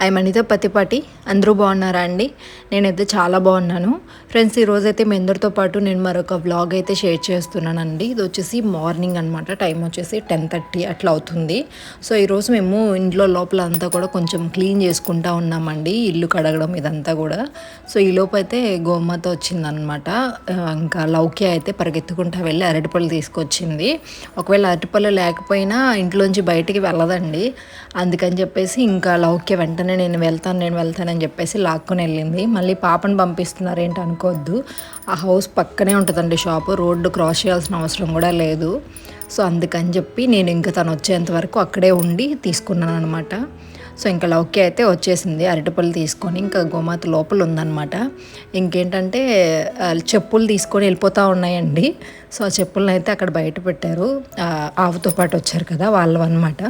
I Anitha Pathipati అందరూ బాగున్నారా అండి? నేనైతే చాలా బాగున్నాను. ఫ్రెండ్స్ ఈరోజైతే మీ అందరితో పాటు నేను మరొక వ్లాగ్ అయితే షేర్ చేస్తున్నానండి. ఇది వచ్చేసి మార్నింగ్ అనమాట టైం వచ్చేసి టెన్ థర్టీ అట్లా అవుతుంది. సో ఈరోజు మేము ఇంట్లో లోపల అంతా కూడా కొంచెం క్లీన్ చేసుకుంటా ఉన్నామండి. ఇల్లు కడగడం ఇదంతా కూడా. సో ఈ లోపు అయితే గోమాత వచ్చిందనమాట ఇంకా లౌక్య అయితే పరిగెత్తుకుంటా వెళ్ళి అరటిపళ్ళు తీసుకొచ్చింది. ఒకవేళ అరటిపళ్ళు లేకపోయినా ఇంట్లోంచి బయటికి వెళ్ళదండి. అందుకని చెప్పేసి ఇంకా లౌక్య వెంటనే నేను వెళ్తాను నేను వెళ్తానని చెప్పేసి లాక్కొని వెళ్ళింది. మళ్ళీ పాపను పంపిస్తున్నారు ఏంటి అనుకోవద్దు. ఆ హౌస్ పక్కనే ఉంటుందండి షాపు. రోడ్డు క్రాస్ చేయాల్సిన అవసరం కూడా లేదు. సో అందుకని చెప్పి నేను ఇంకా తను వచ్చేంత వరకు అక్కడే ఉండి తీసుకున్నాను అనమాట సో ఇంకా లౌక్య అయితే వచ్చేసింది. అరటిపళ్ళు తీసుకొని ఇంకా గోమాత లోపల ఉందన్నమాట. ఇంకేంటంటే చెప్పులు తీసుకొని వెళ్ళిపోతూ ఉన్నాయండి. సో ఆ చెప్పులను అయితే అక్కడ బయట పెట్టారు. ఆవుతో పాటు వచ్చారు కదా వాళ్ళు అనమాట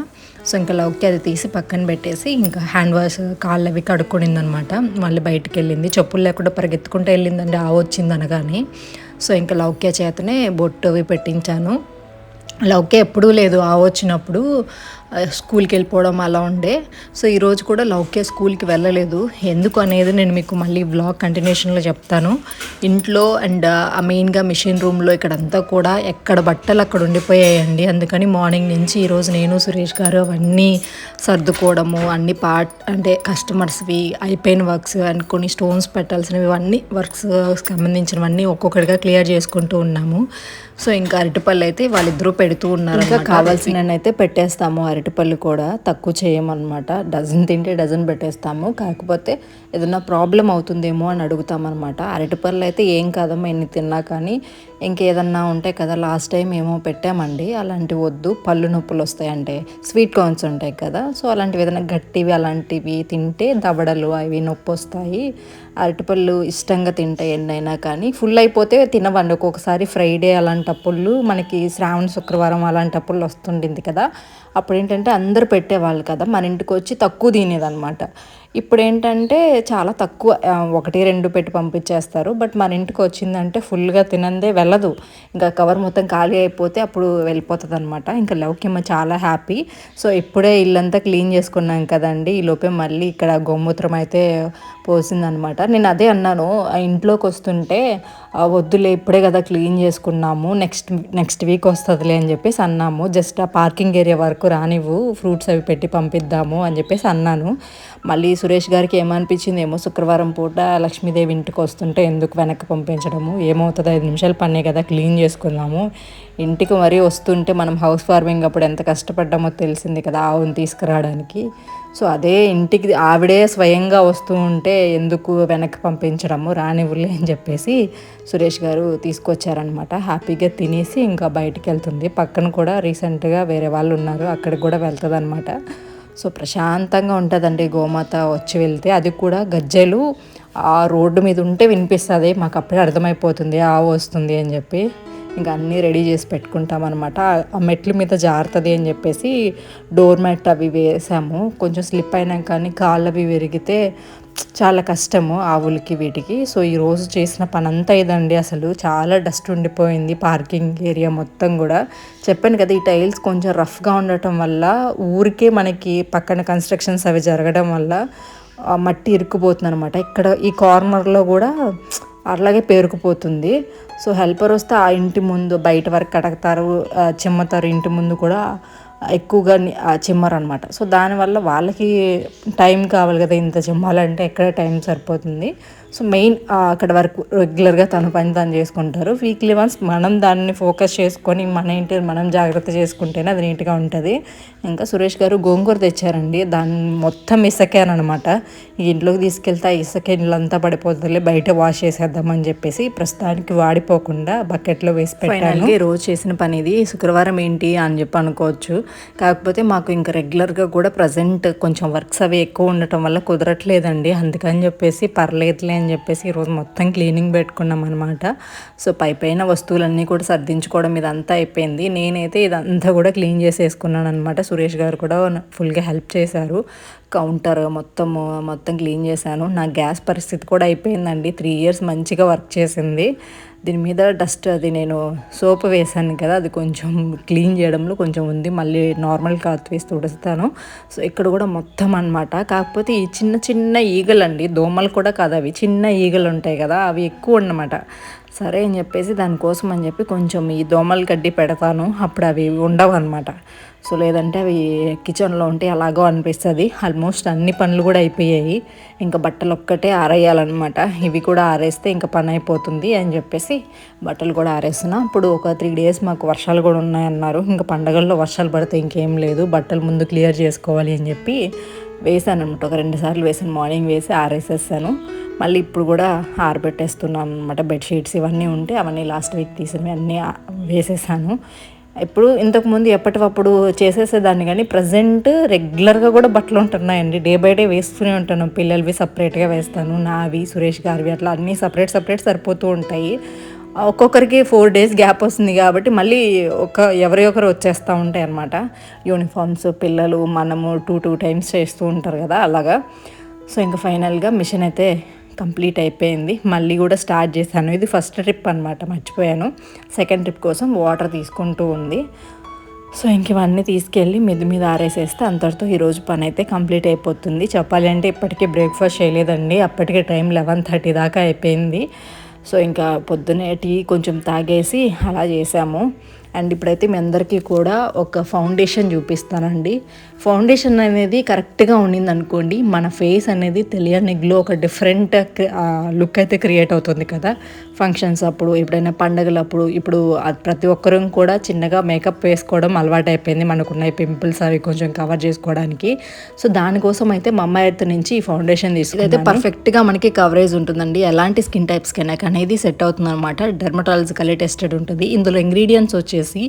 సో ఇంకా లవ్కి అది తీసి పక్కన పెట్టేసి ఇంకా హ్యాండ్ వాష్ కాళ్ళు అవి కడుక్కునిందనమాట. మళ్ళీ బయటకు వెళ్ళింది. చెప్పులు లేకుండా పరిగెత్తుకుంటూ వెళ్ళిందండి. ఆ వచ్చింది అనగానే. సో ఇంకా లౌక్య చేతనే బొట్టు అవి పెట్టించాను. లౌక్య ఎప్పుడూ లేదు. ఆ వచ్చినప్పుడు స్కూల్కి వెళ్ళిపోవడం అలా ఉండే. సో ఈరోజు కూడా లౌక్య స్కూల్కి వెళ్ళలేదు. ఎందుకు అనేది నేను మీకు మళ్ళీ బ్లాగ్ కంటిన్యూషన్లో చెప్తాను. ఇంట్లో అండ్ ఆ మెయిన్గా మిషన్ రూమ్లో ఇక్కడంతా కూడా ఎక్కడ బట్టలు అక్కడ ఉండిపోయాయండి. అందుకని మార్నింగ్ నుంచి ఈరోజు నేను సురేష్ గారు అవన్నీ సర్దుకోవడము అన్ని పార్ట్ అంటే కస్టమర్స్వి అయిపోయిన వర్క్స్ అండ్ కొన్ని స్టోన్స్ పెట్టాల్సినవి ఇవన్నీ వర్క్స్ సంబంధించినవన్నీ ఒక్కొక్కటిగా క్లియర్ చేసుకుంటూ ఉన్నాము. సో ఇంకా అరటిపళ్ళు అయితే వాళ్ళిద్దరూ పెడుతూ ఉన్నారు ఇంకా కావాల్సిన అయితే పెట్టేస్తాము అరటిపళ్ళు కూడా తక్కువ చేయమన్నమాట. డజన్ తింటే డజన్ పెట్టేస్తాము. కాకపోతే ఏదైనా ప్రాబ్లం అవుతుందేమో అని అడుగుతామన్నమాట. అరటిపళ్ళు అయితే ఏం కాదమ్మా ఎన్ని తిన్నా కానీ ఇంకేదన్నా ఉంటాయి కదా లాస్ట్ టైం ఏమో పెట్టామండి. అలాంటివి వద్దు. పళ్ళు నొప్పులు వస్తాయి అంటే స్వీట్ కార్న్స్ ఉంటాయి కదా. సో అలాంటివి ఏదైనా గట్టివి అలాంటివి తింటే దవడలు అవి నొప్పి వస్తాయి. అరటిపళ్ళు ఇష్టంగా తింటాయి ఎన్నైనా కానీ ఫుల్ అయిపోతే తినవండి. ఒక్కొక్కసారి ఫ్రైడే అలాంటప్పుడు మనకి శ్రావణ శుక్రవారం అలాంటప్పుడు వస్తుండింది కదా. అప్పుడు ఏంటంటే అందరు పెట్టేవాళ్ళు కదా మన ఇంటికి వచ్చి తక్కువ తినేదన్నమాట. ఇప్పుడు ఏంటంటే చాలా తక్కువ ఒకటి రెండు పెట్టి పంపించేస్తారు. బట్ మన ఇంటికి వచ్చిందంటే ఫుల్గా తినందే వెళ్ళదు. ఇంకా కవర్ మొత్తం ఖాళీ అయిపోతే అప్పుడు వెళ్ళిపోతుంది అనమాట ఇంకా లౌక్యమ్మ చాలా హ్యాపీ. సో ఇప్పుడే ఇల్లంతా క్లీన్ చేసుకున్నాం కదండి. ఈ లోపే మళ్ళీ ఇక్కడ గోమూత్రం అయితే పోసిందనమాట నేను అదే అన్నాను ఇంట్లోకి వస్తుంటే వద్దులే ఇప్పుడే కదా క్లీన్ చేసుకున్నాము. నెక్స్ట్ నెక్స్ట్ వీక్ వస్తుందిలే అని చెప్పేసి అన్నాము. జస్ట్ ఆ పార్కింగ్ ఏరియా వరకు రానివ్వు ఫ్రూట్స్ అవి పెట్టి పంపిద్దాము అని చెప్పేసి అన్నాను. మళ్ళీ సురేష్ గారికి ఏమనిపించింది ఏమో శుక్రవారం పూట లక్ష్మీదేవి ఇంటికి వస్తుంటే ఎందుకు వెనక్కి పంపించడము? ఏమవుతుంది? ఐదు నిమిషాలు పనే కదా క్లీన్ చేసుకున్నాము ఇంటికి మరీ వస్తుంటే మనం హౌస్ ఫార్మింగ్ అప్పుడు ఎంత కష్టపడ్డామో తెలిసింది కదా ఆవుని తీసుకురావడానికి. సో అదే ఇంటికి ఆవిడే స్వయంగా వస్తూ ఉంటే ఎందుకు వెనక్కి పంపించడము రానివ్వలే అని చెప్పేసి సురేష్ గారు తీసుకొచ్చారనమాట హ్యాపీగా తినేసి ఇంకా బయటికి వెళ్తుంది. పక్కన కూడా రీసెంట్గా వేరే వాళ్ళు ఉన్నారు. అక్కడికి కూడా వెళ్తుంది అనమాట సో ప్రశాంతంగా ఉంటుందండి గోమాత వచ్చి వెళ్తే. అది కూడా గజ్జెలు ఆ రోడ్డు మీద ఉంటే వినిపిస్తుంది. మాకు అప్పుడే అర్థమైపోతుంది. ఆవు వస్తుంది అని చెప్పి. ఇంకా అన్నీ రెడీ చేసి పెట్టుకుంటాం అనమాట ఆ మెట్ల మీద జారుతుంది అని చెప్పేసి డోర్ మ్యాట్ అవి వేసాము. కొంచెం స్లిప్ అయినా కానీ కాళ్ళు అవి విరిగితే చాలా కష్టము ఆవులకి వీటికి. సో ఈ రోజు చేసిన పని అంతా ఇదండి అసలు. చాలా డస్ట్ ఉండిపోయింది పార్కింగ్ ఏరియా మొత్తం కూడా. చెప్పాను కదా ఈ టైల్స్ కొంచెం రఫ్గా ఉండటం వల్ల ఊరికే మనకి పక్కన కన్స్ట్రక్షన్స్ అవి జరగడం వల్ల మట్టి ఇరుక్కుపోతుంది అనమాట ఇక్కడ ఈ కార్నర్లో కూడా అలాగే పేరుకుపోతుంది. సో హెల్పర్ వస్తే ఆ ఇంటి ముందు బయట వరకు కడగతారు చిమ్మతారు ఇంటి ముందు కూడా ఎక్కువగా చిమ్మరనమాట చిమ్మరు అనమాట సో దానివల్ల వాళ్ళకి టైం కావాలి కదా ఇంత చిమ్మాలంటే ఎక్కడ టైం సరిపోతుంది. సో మెయిన్ అక్కడ వరకు రెగ్యులర్గా తన పని తను చేసుకుంటారు. వీక్లీ వన్స్ మనం దాన్ని ఫోకస్ చేసుకొని మన ఇంటి మనం జాగ్రత్త చేసుకుంటేనే అది నీట్గా ఉంటుంది. ఇంకా సురేష్ గారు గోంగూర తెచ్చారండి. దాన్ని మొత్తం ఇసకానమాట ఈ ఇంట్లోకి తీసుకెళ్తే ఇసకే ఇసుక పడిపోతుంది బయట వాష్ చేసేద్దామని చెప్పేసి ప్రస్తుతానికి వాడిపోకుండా బకెట్లో వేసి పెట్టాను. ఈ రోజు చేసిన పని ఇది. శుక్రవారం ఏంటి అని చెప్పి అనుకోవచ్చు. కాకపోతే మాకు ఇంకా రెగ్యులర్గా కూడా ప్రజెంట్ కొంచెం వర్క్స్ అవి ఎక్కువ ఉండటం వల్ల కుదరట్లేదండి. అందుకని చెప్పేసి పర్లేదులే అని చెప్పేసి ఈరోజు మొత్తం క్లీనింగ్ పెట్టుకున్నాం అనమాట సో పై పైన వస్తువులన్నీ కూడా సర్దించుకోవడం ఇదంతా అయిపోయింది. నేనైతే ఇదంతా కూడా క్లీన్ చేసేసుకున్నాను అనమాట సురేష్ గారు కూడా ఫుల్గా హెల్ప్ చేశారు. కౌంటర్ మొత్తం మొత్తం క్లీన్ చేశాను. నా గ్యాస్ పరిస్థితి కూడా అయిపోయిందండి. త్రీ ఇయర్స్ మంచిగా వర్క్ చేసింది. దీని మీద డస్ట్ అది నేను సోప్ వేసాను కదా అది కొంచెం క్లీన్ చేయడంలో కొంచెం ఉంది. మళ్ళీ నార్మల్ క్లాత్ వేసి తుడుస్తాను. సో ఇక్కడ కూడా మొత్తం అనమాట కాకపోతే ఈ చిన్న చిన్న ఈగలు అండి దోమలు కూడా కాదు అవి. చిన్న ఈగలు ఉంటాయి కదా అవి ఎక్కువ అన్నమాట. సరే అని చెప్పేసి దానికోసం అని చెప్పి కొంచెం ఈ దోమలు గడ్డి పెడతాను. అప్పుడు అవి ఉండవు అనమాట సో లేదంటే అవి కిచెన్లో ఉంటే అలాగో అనిపిస్తుంది. ఆల్మోస్ట్ అన్ని పనులు కూడా అయిపోయాయి. ఇంకా బట్టలు ఒక్కటే ఆరేయాలన్నమాట. ఇవి కూడా ఆరేస్తే ఇంకా పని అయిపోతుంది అని చెప్పేసి బట్టలు కూడా ఆరేస్తున్నా. ఇప్పుడు ఒక త్రీ డేస్ మాకు వర్షాలు కూడా ఉన్నాయన్నారు. ఇంకా పండగల్లో వర్షాలు పడితే ఇంకేం లేదు. బట్టలు ముందు క్లియర్ చేసుకోవాలి అని చెప్పి వేసాను అనమాట. ఒక రెండు సార్లు వేసాను. మార్నింగ్ వేసి ఆరేసేసాను. మళ్ళీ ఇప్పుడు కూడా ఆరబెట్టేస్తున్నాను అనమాట. బెడ్షీట్స్ ఇవన్నీ ఉంటే అవన్నీ లాస్ట్ వీక్ తీసినవి అన్నీ వేసేసాను. ఇప్పుడు ఇంతకుముందు ఎప్పటికప్పుడు చేసేసేదాన్ని కానీ ప్రజెంట్ రెగ్యులర్గా కూడా బట్టలు ఉంటున్నాయండి. డే బై డే వేస్తూనే ఉంటాను పిల్లలవి సపరేట్గా వేస్తాను. నావి సురేష్ గారివి అట్లా అన్నీ సపరేట్ సపరేట్ సరిపోతూ ఉంటాయి. ఒక్కొక్కరికి ఫోర్ డేస్ గ్యాప్ వస్తుంది కాబట్టి మళ్ళీ ఒక ఎవరి ఒకరు వచ్చేస్తూ ఉంటాయి అన్నమాట. యూనిఫామ్స్ పిల్లలు మనము టూ టూ టైమ్స్ చేస్తూ ఉంటారు కదా అలాగా. సో ఇంకా ఫైనల్గా మిషన్ అయితే కంప్లీట్ అయిపోయింది. మళ్ళీ కూడా స్టార్ట్ చేశాను. ఇది ఫస్ట్ ట్రిప్ అనమాట మర్చిపోయాను. సెకండ్ ట్రిప్ కోసం వాటర్ తీసుకుంటూ ఉంది. సో ఇంక ఇవన్నీ తీసుకెళ్ళి మీద మీద ఆరేసేస్తే అంతటితో ఈరోజు పని అయితే కంప్లీట్ అయిపోతుంది. చెప్పాలి అంటే ఇప్పటికే బ్రేక్ఫాస్ట్ చేయలేదండి. అప్పటికే టైం లెవెన్ థర్టీ దాకా అయిపోయింది. సో ఇంకా పొద్దునే టీ కొంచెం తాగేసి అలా చేసాము. అండ్ ఇప్పుడైతే మీ అందరికీ కూడా ఒక ఫౌండేషన్ చూపిస్తానండి. ఫౌండేషన్ అనేది కరెక్ట్గా ఉండింది అనుకోండి మన ఫేస్ అనేది తెలియని గ్లో ఒక డిఫరెంట్ లుక్ అయితే క్రియేట్ అవుతుంది కదా. ఫంక్షన్స్ అప్పుడు ఎప్పుడైనా పండగలప్పుడు ఇప్పుడు ప్రతి ఒక్కరూ కూడా చిన్నగా మేకప్ వేసుకోవడం అలవాటు అయిపోయింది మనకున్న పింపుల్స్ అవి కొంచెం కవర్ చేసుకోవడానికి. సో దానికోసం అయితే మా అమ్మాయి ఎత్తు నుంచి ఈ ఫౌండేషన్ తీసుకుంటే పర్ఫెక్ట్గా మనకి కవరేజ్ ఉంటుందండి. ఎలాంటి స్కిన్ టైప్స్కైనా కానీ అనేది సెట్ అవుతుంది అనమాట డెర్మటాలజికలీ టెస్టెడ్ ఉంటుంది. ఇందులో ఇంగ్రీడియంట్స్ వచ్చేసి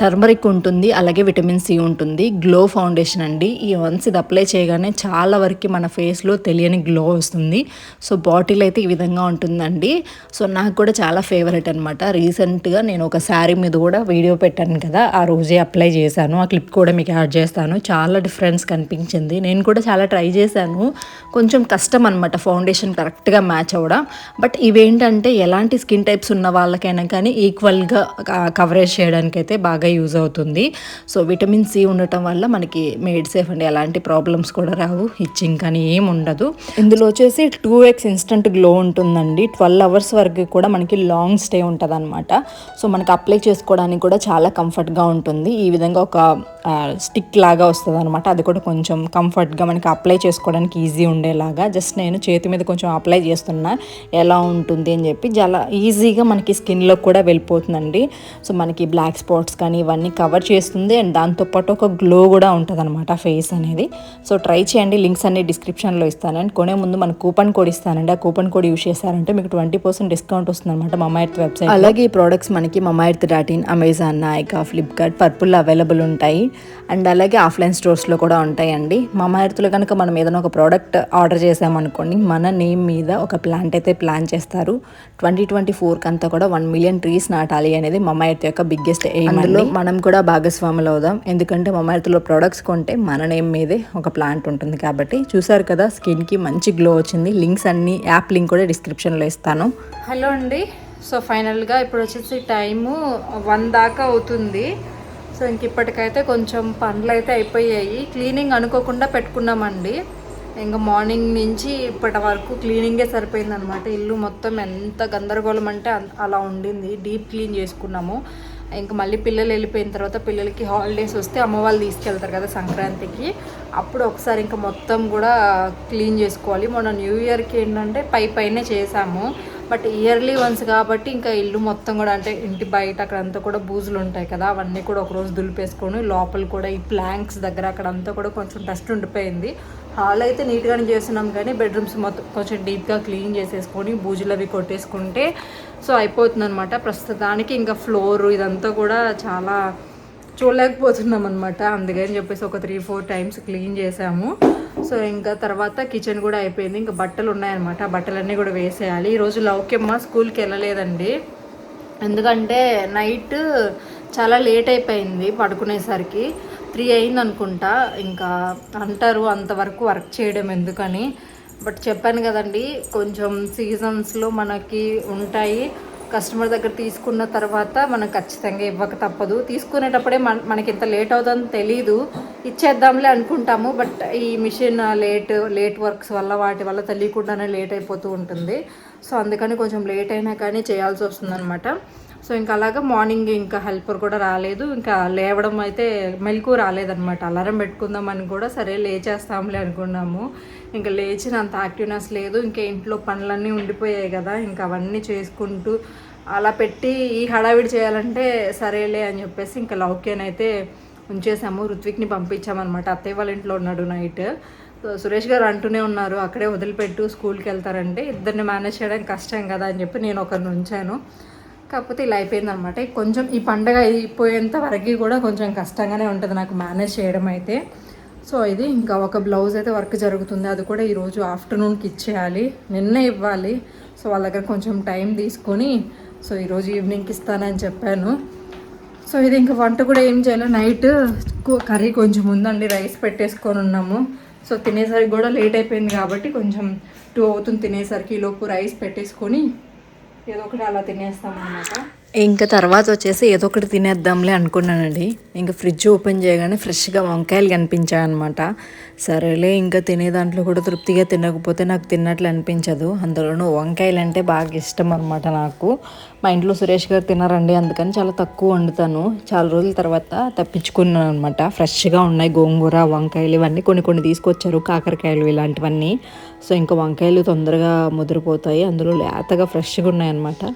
టర్మరిక్ ఉంటుంది అలాగే విటమిన్ సి ఉంటుంది. గ్లో ఫౌండేషన్ అండి. ఈ వన్స్ ఇది అప్లై చేయగానే చాలా వరకు మన ఫేస్లో తెలియని గ్లో వస్తుంది. సో బాటిల్ అయితే ఈ విధంగా ఉంటుందండి. సో నాకు కూడా చాలా ఫేవరెట్ అనమాట రీసెంట్గా నేను ఒక శారీ మీద కూడా వీడియో పెట్టాను కదా ఆ రోజే అప్లై చేశాను. ఆ క్లిప్ కూడా మీకు యాడ్ చేస్తాను. చాలా డిఫరెన్స్ కనిపించింది. నేను కూడా చాలా ట్రై చేశాను. కొంచెం కష్టం అనమాట ఫౌండేషన్ కరెక్ట్గా మ్యాచ్ అవ్వడం. బట్ ఇవేంటంటే ఎలాంటి స్కిన్ టైప్స్ ఉన్న వాళ్ళకైనా కానీ ఈక్వల్గా కవరేజ్ చేయడానికి అయితే బాగా యూజ్ అవుతుంది. సో విటమిన్ సి ఉండటం వల్ల మనకి మేడ్ సేఫ్ అండి ఎలాంటి ప్రాబ్లమ్స్ కూడా రావు. ఇచ్చింగ్ కానీ ఏం ఉండదు. ఇందులో వచ్చేసి టూ ఎక్స్ ఇన్స్టంట్ గ్లో ఉంటుందండి. ట్వెల్వ్ అవర్స్ వరకు కూడా మనకి లాంగ్ స్టే ఉంటుంది అనమాట సో మనకి అప్లై చేసుకోవడానికి కూడా చాలా కంఫర్ట్గా ఉంటుంది. ఈ విధంగా ఒక స్టిక్ లాగా వస్తుంది అనమాట అది కూడా కొంచెం కంఫర్ట్గా మనకి అప్లై చేసుకోవడానికి ఈజీ ఉండేలాగా. జస్ట్ నేను చేతి మీద కొంచెం అప్లై చేస్తున్నా ఎలా ఉంటుంది అని చెప్పి చాలా ఈజీగా మనకి స్కిన్లో కూడా వెళ్ళిపోతుందండి. సో మనకి బ్లాక్ స్పాట్స్ కానీ ఇవన్నీ కవర్ చేస్తుంది అండ్ దాంతోపాటు ఒక గ్లో కూడా ఉంటుంది అనమాట ఫేస్ అనేది. సో ట్రై చేయండి లింక్స్ అన్ని డిస్క్రిప్షన్లో ఇస్తాను. అండ్ కొనే ముందు మన కూపన్ కోడ్ ఇస్తానండి. ఆ కూపన్ కోడ్ యూస్ చేశారంటే మీకు ట్వంటీ పర్సెంట్ డిస్కౌంట్ వస్తుంది అనమాట మమాయర్త్ వెబ్సైట్ అలాగే ఈ ప్రోడక్ట్స్ మనకి Mamaearth dot in Amazon Nykaa Flipkart Purplle available ఉంటాయి. అండ్ అలాగే ఆఫ్లైన్ స్టోర్స్లో కూడా ఉంటాయండి. మమాయర్త్లో కనుక మనం ఏదైనా ఒక ప్రోడక్ట్ ఆర్డర్ చేసామనుకోండి మన నేమ్ మీద ఒక ప్లాంట్ అయితే ప్లాన్ చేస్తారు. ట్వంటీ ట్వంటీ ఫోర్కి అంతా కూడా వన్ మిలియన్ ట్రీస్ నాటాలి అనేది మమాయర్త్ యొక్క బిగ్గెస్ట్ ఎయిమ్ అందులో మనం కూడా భాగస్వాములు అవుదాం. ఎందుకంటే మమాయర్త్లో ప్రొడక్ట్స్ కొంటే మన నేమ్ మీదే ఒక ప్లాంట్ ఉంటుంది కాబట్టి. చూసారు కదా స్కిన్కి మంచి గ్లో వచ్చింది. లింక్స్ అన్ని యాప్ లింక్ కూడా డిస్క్రిప్షన్లో ఇస్తాను. హలో అండి. సో ఫైనల్గా ఇప్పుడు వచ్చేసి టైము వన్ దాకా అవుతుంది. సో ఇంక ఇప్పటికైతే కొంచెం పనులు అయితే అయిపోయాయి. క్లీనింగ్ అనుకోకుండా పెట్టుకున్నామండి. ఇంకా మార్నింగ్ నుంచి ఇప్పటి వరకు క్లీనింగే సరిపోయింది అనమాట ఇల్లు మొత్తం ఎంత గందరగోళం అంటే అలా ఉండింది. డీప్ క్లీన్ చేసుకున్నాము. ఇంకా మళ్ళీ పిల్లలు వెళ్ళిపోయిన తర్వాత పిల్లలకి హాలిడేస్ వస్తే అమ్మ వాళ్ళు తీసుకెళ్తారు కదా సంక్రాంతికి. అప్పుడు ఒకసారి ఇంకా మొత్తం కూడా క్లీన్ చేసుకోవాలి. మొన్న న్యూ ఇయర్కి ఏంటంటే పై పైనే చేసాము బట్ ఇయర్లీ వన్స్ కాబట్టి ఇంకా ఇల్లు మొత్తం కూడా అంటే ఇంటి బయట అక్కడంతా కూడా బూజులు ఉంటాయి కదా అవన్నీ కూడా ఒకరోజు దులిపేసుకొని లోపల కూడా ఈ ప్లాంక్స్ దగ్గర అక్కడంతా కూడా కొంచెం డస్ట్ ఉండిపోయింది. హాల్ అయితే నీట్గానే చేస్తున్నాం కానీ బెడ్రూమ్స్ మొత్తం కొంచెం డీప్గా క్లీన్ చేసేసుకొని బూజులు అవి కొట్టేసుకుంటే సో అయిపోతుంది అనమాట ప్రస్తుతానికి ఇంకా ఫ్లోర్ ఇదంతా కూడా చాలా చూడలేకపోతున్నాం అనమాట అందుకని చెప్పేసి ఒక త్రీ ఫోర్ టైమ్స్ క్లీన్ చేసాము సో ఇంకా తర్వాత కిచెన్ కూడా అయిపోయింది. ఇంకా బట్టలు ఉన్నాయన్నమాట. ఆ బట్టలన్నీ కూడా వేసేయాలి. ఈరోజు లౌక్యమ్మ స్కూల్కి వెళ్ళలేదండి. ఎందుకంటే నైట్ చాలా లేట్ అయిపోయింది పడుకునేసరికి. త్రీ అయింది అనుకుంటా ఇంకా అంటారు అంతవరకు వర్క్ చేయడం ఎందుకని. బట్ చెప్పాను కదండి కొంచెం సీజన్స్లో మనకి ఉంటాయి. కస్టమర్ దగ్గర తీసుకున్న తర్వాత మనం ఖచ్చితంగా ఇవ్వక తప్పదు. తీసుకునేటప్పుడే మన మనకి ఇంత లేట్ అవుతుందని తెలీదు. ఇచ్చేద్దాంలే అనుకుంటాము. బట్ ఈ మిషన్ లేట్ లేట్ వర్క్స్ వల్ల వాటి వల్ల తెలియకుండానే లేట్ అయిపోతూ ఉంటుంది. సో అందుకని కొంచెం లేట్ అయినా కానీ చేయాల్సి వస్తుందన్నమాట. సో ఇంకా అలాగా మార్నింగ్ ఇంకా హెల్పర్ కూడా రాలేదు. ఇంకా లేవడం అయితే మెలకు రాలేదన్నమాట. అలారం పెట్టుకుందామని కూడా సరే లేచేస్తాంలే అనుకున్నాము. ఇంకా లేచిన అంత యాక్టివ్నెస్ లేదు. ఇంకా ఇంట్లో పనులన్నీ ఉండిపోయాయి కదా. ఇంకా అవన్నీ చేసుకుంటూ అలా పెట్టి ఈ హడావిడి చేయాలంటే సరేలే అని చెప్పేసి ఇంకా లౌక్యనైతే ఉంచేసాము. ఋత్విక్ని పంపించామన్నమాట. అత్తయ్య వాళ్ళ ఇంట్లో ఉన్నాడు నైట్. సో సురేష్ గారు అంటూనే ఉన్నారు అక్కడే వదిలిపెట్టు స్కూల్కి వెళ్తారంటే. ఇద్దరిని మేనేజ్ చేయడం కష్టం కదా అని చెప్పి నేను ఒకరిని ఉంచాను. కాకపోతే ఇలా అయిపోయిందనమాట కొంచెం ఈ పండగ అయిపోయేంత వరకు కూడా కొంచెం కష్టంగానే ఉంటుంది నాకు మేనేజ్ చేయడం అయితే. సో ఇది ఇంకా ఒక బ్లౌజ్ అయితే వర్క్ జరుగుతుంది. అది కూడా ఈరోజు ఆఫ్టర్నూన్కి ఇచ్చేయాలి. నిన్నే ఇవ్వాలి. సో వాళ్ళ దగ్గర కొంచెం టైం తీసుకొని సో ఈరోజు ఈవినింగ్కి ఇస్తానని చెప్పాను. సో ఇది ఇంకా వంట కూడా ఏం చేయాలి నైట్ కర్రీ కొంచెం ఉందండి. రైస్ పెట్టేసుకొని ఉన్నాము. సో తినేసరికి కూడా లేట్ అయిపోయింది కాబట్టి కొంచెం టూ అవుతుంది తినేసరికి. లోపు రైస్ పెట్టేసుకొని ఏదో ఒకటి అలా తినేస్తాం అనమాట ఇంకా తర్వాత వచ్చేసి ఏదో ఒకటి తినేద్దాంలే అనుకున్నానండి. ఇంకా ఫ్రిడ్జ్ ఓపెన్ చేయగానే ఫ్రెష్గా వంకాయలు కనిపించాయి అనమాట సరేలే ఇంకా తినే దాంట్లో కూడా తృప్తిగా తినకపోతే నాకు తిన్నట్లు అనిపించదు. అందులోనూ వంకాయలు అంటే బాగా ఇష్టం అనమాట నాకు. మా ఇంట్లో సురేష్ గారు తినారండి అందుకని చాలా తక్కువ వండుతాను. చాలా రోజుల తర్వాత తప్పించుకున్నాను అనమాట ఫ్రెష్గా ఉన్నాయి గోంగూర వంకాయలు ఇవన్నీ కొన్ని కొన్ని తీసుకొచ్చారు కాకరకాయలు ఇలాంటివన్నీ. సో ఇంకా వంకాయలు తొందరగా ముదిరిపోతాయి. అందులో లేతగా ఫ్రెష్గా ఉన్నాయన్నమాట.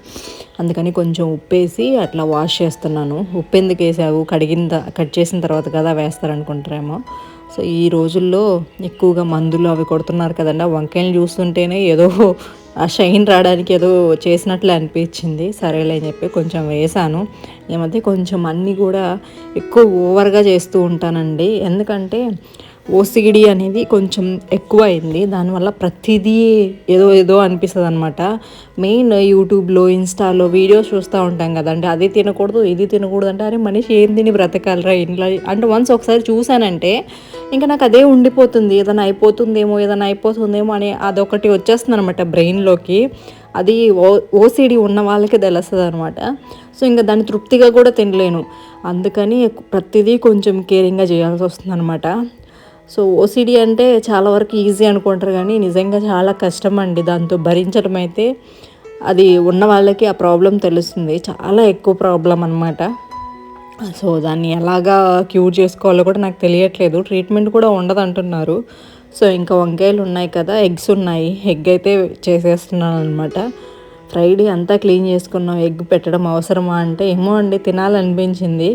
అందుకని కొంచెం ఉప్పేసి అట్లా వాష్ చేస్తున్నాను. ఉప్పు ఎందుకు వేసావు కడిగిన కట్ చేసిన తర్వాత కదా వేస్తారనుకుంటారేమో సో ఈ రోజుల్లో ఎక్కువగా మందులు అవి కొడుతున్నారు కదండి. ఆ వంకాయలు చూస్తుంటేనే ఏదో ఆ షైన్ రావడానికి ఏదో చేసినట్లు అనిపించింది. సరేలే అని చెప్పి కొంచెం వేసాను. ఈ మధ్య కొంచెం అన్నీ కూడా ఎక్కువ ఓవర్గా చేస్తూ ఉంటానండి. ఎందుకంటే ఓసిడి అనేది కొంచెం ఎక్కువ అయింది దానివల్ల ప్రతిదీ ఏదో ఏదో అనిపిస్తుంది అనమాట మెయిన్ యూట్యూబ్లో ఇన్స్టాలో వీడియోస్ చూస్తూ ఉంటాం కదండి అది తినకూడదు ఇది తినకూడదు అంటే అరే మనిషి ఏం తిని బ్రతకాలరా ఇంట్లో? అంటే వన్స్ ఒకసారి చూసానంటే ఇంకా నాకు అదే ఉండిపోతుంది. ఏదైనా అయిపోతుందేమో ఏదైనా అయిపోతుందేమో అని అదొకటి వచ్చేస్తుంది అనమాట బ్రెయిన్లోకి. అది ఓ ఓసిడి ఉన్న వాళ్ళకి తెలుస్తుంది అనమాట సో ఇంకా దాన్ని తృప్తిగా కూడా తినలేను. అందుకని ప్రతిదీ కొంచెం కేరింగ్గా చేయాల్సి వస్తుంది అనమాట సో ఓసిడి అంటే చాలా వరకు ఈజీ అనుకుంటారు కానీ నిజంగా చాలా కష్టం అండి దాంతో భరించడం అయితే. అది ఉన్న వాళ్ళకి ఆ ప్రాబ్లం తెలుస్తుంది. చాలా ఎక్కువ ప్రాబ్లం అనమాట సో దాన్ని ఎలాగా క్యూర్ చేసుకోవాలో కూడా నాకు తెలియట్లేదు. ట్రీట్మెంట్ కూడా ఉండదు అంటున్నారు సో ఇంకా వంకాయలు ఉన్నాయి కదా ఎగ్స్ ఉన్నాయి. ఎగ్ అయితే చేసేస్తున్నాను అనమాట ఫ్రైడే అంతా క్లీన్ చేసుకున్నాం ఎగ్ పెట్టడం అవసరమా అంటే ఏమో అండి తినాలనిపించింది.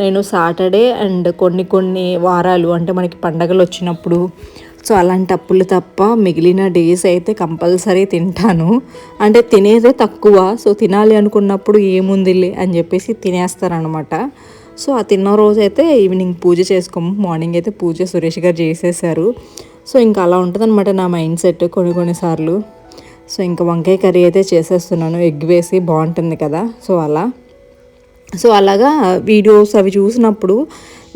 నేను సాటర్డే అండ్ కొన్ని కొన్ని వారాలు అంటే మనకి పండగలు వచ్చినప్పుడు సో అలాంటప్పుడు తప్ప మిగిలిన డేస్ అయితే కంపల్సరీ తింటాను. అంటే తినేదే తక్కువ సో తినాలి అనుకున్నప్పుడు ఏముందిలే అని చెప్పేసి తినేస్తారనమాట. సో ఆ తిన్న రోజు అయితే ఈవినింగ్ పూజ చేసుకోము మార్నింగ్ అయితే పూజ సురేష్ గారు చేసేసారు. సో ఇంకా అలా ఉంటుందన్నమాట నా మైండ్ సెట్ కొన్ని కొన్నిసార్లు సో ఇంకా వంకాయ కర్రీ అయితే చేసేస్తున్నాను. ఎగ్ వేసి బాగుంటుంది కదా. సో అలా. సో అలాగా వీడియోస్ అవి చూసినప్పుడు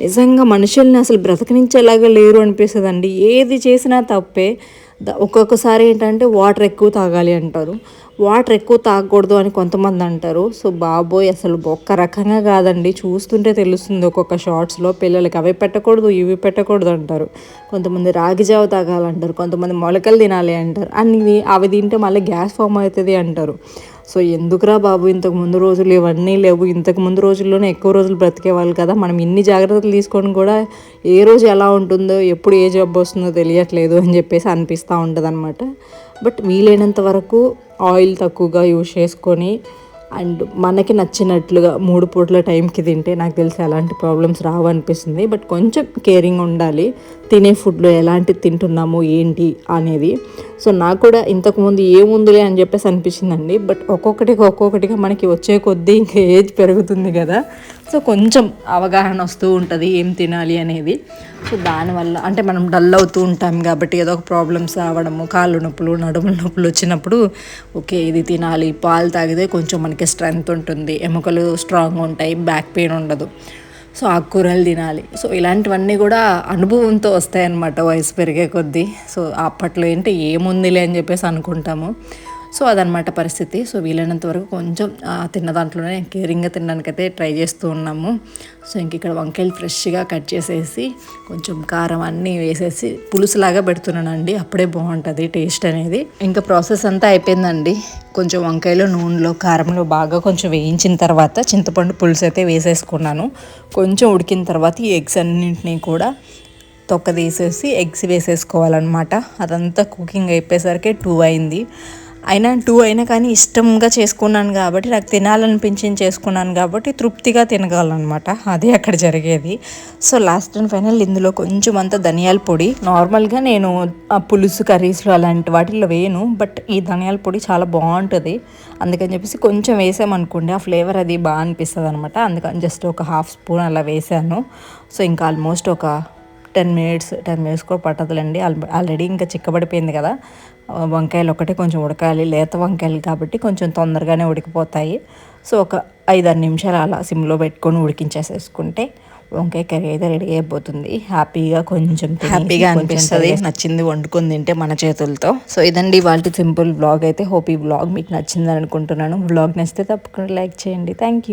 నిజంగా మనుషుల్ని అసలు బ్రతకనించేలాగా లేరు అనిపిస్తుందండి. ఏది చేసినా తప్పే. ఒక్కొక్కసారి ఏంటంటే వాటర్ ఎక్కువ తాగాలి అంటారు. వాటర్ ఎక్కువ తాగకూడదు అని కొంతమంది అంటారు. సో బాబోయ్ అసలు ఒక్క రకంగా కాదండి. చూస్తుంటే తెలుస్తుంది ఒక్కొక్క షార్ట్స్లో పిల్లలకి అవి పెట్టకూడదు ఇవి పెట్టకూడదు అంటారు. కొంతమంది రాగి జావ తాగాలంటారు కొంతమంది మొలకలు తినాలి అంటారు. అన్ని అవి తింటే మళ్ళీ గ్యాస్ ఫామ్ అవుతుంది అంటారు. సో ఎందుకురా బాబు ఇంతకు ముందు రోజులు ఇవన్నీ లేవు. ఇంతకు ముందు రోజుల్లోనే ఎక్కువ రోజులు బ్రతికేవాళ్ళు కదా. మనం ఇన్ని జాగ్రత్తలు తీసుకొని కూడా ఏ రోజు ఎలా ఉంటుందో ఎప్పుడు ఏ జబ్బు వస్తుందో తెలియట్లేదు అని చెప్పేసి అనిపిస్తూ ఉంటుంది బట్ వీలైనంత వరకు ఆయిల్ తక్కువగా యూజ్ చేసుకొని అండ్ మనకి నచ్చినట్లుగా మూడు పూట్ల టైంకి తింటే నాకు తెలిసి ఎలాంటి ప్రాబ్లమ్స్ రావు అనిపిస్తుంది. బట్ కొంచెం కేరింగ్ ఉండాలి. తినే ఫుడ్లో ఎలాంటి తింటున్నాము ఏంటి అనేది. సో నాకు కూడా ఇంతకుముందు ఏముందిలే అని చెప్పేసి అనిపించిందండి. బట్ ఒక్కొక్కటిగా ఒక్కొక్కటిగా మనకి వచ్చే కొద్దీ ఇంకా ఏజ్ పెరుగుతుంది కదా. సో కొంచెం అవగాహన వస్తూ ఉంటుంది ఏం తినాలి అనేది. సో దానివల్ల అంటే మనం డల్ అవుతూ ఉంటాం కాబట్టి ఏదో ఒక ప్రాబ్లమ్స్ రావడము కాళ్ళు నొప్పులు నడుముల నొప్పులు వచ్చినప్పుడు ఓకే ఇది తినాలి పాలు తాగితే కొంచెం మనకి స్ట్రెంగ్త్ ఉంటుంది ఎముకలు స్ట్రాంగ్ ఉంటాయి బ్యాక్ పెయిన్ ఉండదు. సో ఆకుకూరలు తినాలి. సో ఇలాంటివన్నీ కూడా అనుభవంతో వస్తాయన్నమాట వయసు పెరిగే కొద్దీ. సో అప్పట్లో ఏంటి ఏముందిలే అని చెప్పేసి అనుకుంటాము. సో అదనమాట పరిస్థితి. సో వీలైనంత వరకు కొంచెం తిన్న దాంట్లోనే కేరింగ్గా తినడానికైతే ట్రై చేస్తూ ఉన్నాము. సో ఇంక ఇక్కడ వంకాయలు ఫ్రెష్గా కట్ చేసేసి కొంచెం కారం అన్నీ వేసేసి పులుసులాగా పెడుతున్నానండి. అప్పుడే బాగుంటుంది టేస్ట్ అనేది. ఇంకా ప్రాసెస్ అంతా అయిపోయిందండి. కొంచెం వంకాయలో నూనెలో కారంలో బాగా కొంచెం వేయించిన తర్వాత చింతపండు పులుసు అయితే వేసేసుకున్నాను. కొంచెం ఉడికిన తర్వాత ఈ ఎగ్స్ అన్నింటినీ కూడా తొక్క తీసేసి ఎగ్స్ వేసేసుకోవాలన్నమాట. అదంతా కుకింగ్ అయిపోయేసరికి టూ అయింది. అయినా టూ అయినా కానీ ఇష్టంగా చేసుకున్నాను కాబట్టి నాకు తినాలనిపించింది చేసుకున్నాను కాబట్టి తృప్తిగా తినగలనమాట. అదే అక్కడ జరిగేది. సో లాస్ట్ అండ్ ఫైనల్ ఇందులో కొంచెం అంత ధనియాల పొడి. నార్మల్గా నేను ఆ పులుసు కర్రీస్లో అలాంటి వాటిల్లో వేయను. బట్ ఈ ధనియాల పొడి చాలా బాగుంటుంది. అందుకని చెప్పేసి కొంచెం వేసామనుకోండి ఆ ఫ్లేవర్ అది బాగా అనిపిస్తుంది అనమాట అందుకని జస్ట్ ఒక హాఫ్ స్పూన్ అలా వేసాను. సో ఇంకా ఆల్మోస్ట్ ఒక టెన్ మినిట్స్ టెన్ మినిట్స్ కూడా పట్టదులేండి. ఆల్- ఆల్రెడీ ఇంకా చిక్కబడిపోయింది కదా. వంకాయలు ఒకటే కొంచెం ఉడకాలి. లేత వంకాయలు కాబట్టి కొంచెం తొందరగానే ఉడికిపోతాయి. సో ఒక ఐదారు నిమిషాలు అలా సిమ్లో పెట్టుకొని ఉడికించేసేసుకుంటే వంకాయ కర్రీ అయితే రెడీ అయిపోతుంది. హ్యాపీగా కొంచెం హ్యాపీగా అనిపిస్తుంది. నచ్చింది వండుకొని తింటే మన చేతులతో. సో ఇదండి వాళ్ళ సింపుల్ బ్లాగ్ అయితే. హోప్ ఈ బ్లాగ్ మీకు నచ్చిందని అనుకుంటున్నాను. బ్లాగ్ నచ్చితే తప్పకుండా లైక్ చేయండి. Thank you.